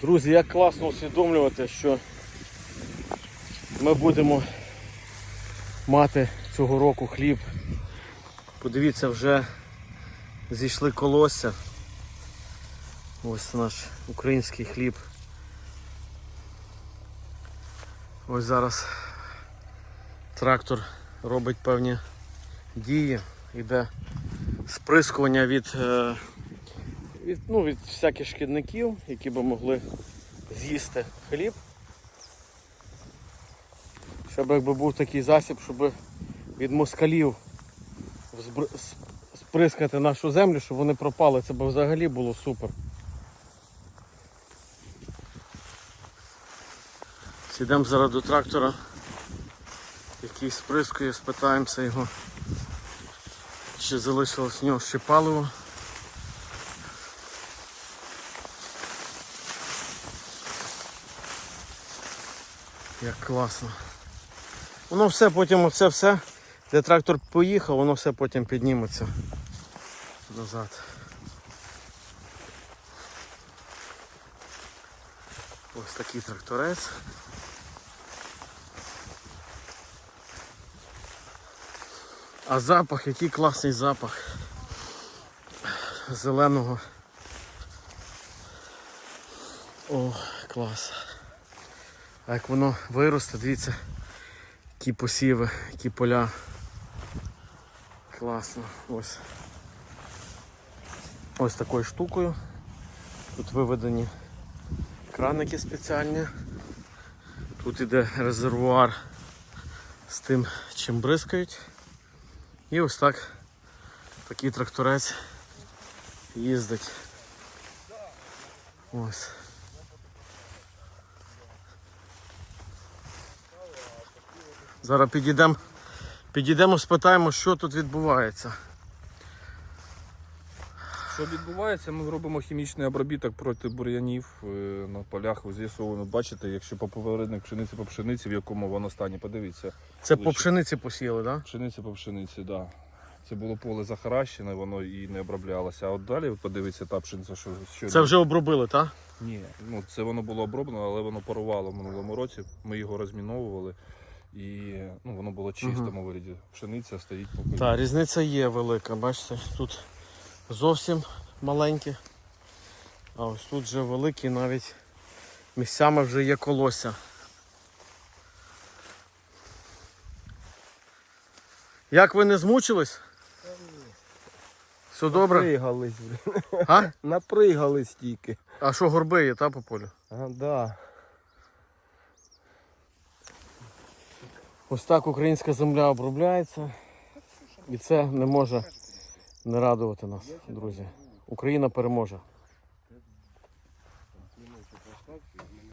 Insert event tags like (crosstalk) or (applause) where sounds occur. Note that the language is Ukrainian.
Друзі, як класно усвідомлювати, що ми будемо мати цього року хліб. Подивіться, вже зійшли колосся. Ось наш український хліб. Ось зараз трактор робить певні дії, йде сприскування від, е, від, ну, від всяких шкідників, які би могли з'їсти хліб. Щоб якби був такий засіб, щоб від москалів сприскати нашу землю, щоб вони пропали. Це б взагалі було супер. Сідемо зараз до трактора, який сприскує, спитаємося його, чи залишилось в нього ще паливо. Як класно. Воно все потім оце все, де трактор поїхав, воно все потім підніметься назад. Ось такий тракторець. А запах, який класний запах зеленого. О, клас. А як воно виросте, дивіться, які посіви, які поля. Класно. Ось. Ось такою штукою. Тут виведені краники спеціальні. Тут іде резервуар з тим, чим бризкають. І ось так такий тракторець їздить. Ось. Зараз підійдемо, підійдемо, спитаємо, що тут відбувається. Що відбувається, ми робимо хімічний обробіток проти бур'янів е, на полях. З'ясовано, бачите, якщо по повередник пшениці по пшениці, в якому воно стані, подивіться. Це по пшениці посіяли, так? Да? Пшениця по пшениці, так. Да. Це було поле захаращене, воно і не оброблялося. А от далі, подивіться, та пшениця, що, що Це вже обробили, так? Ні, ну це воно було оброблено, але воно парувало в минулому році. Ми його розміновували. І ну, воно було чистому вигляді. Пшениця стоїть по. Так, різниця є велика, бачите, тут зовсім маленькі, а ось тут вже великі, навіть місцями вже є колося. Як ви не змучились? Все добре? Напригались, блін. А? (laughs) Напригались тільки. А що горби є, та по полю? А, да. Ось так українська земля обробляється. І це не може не радувати нас, друзі. Україна переможе.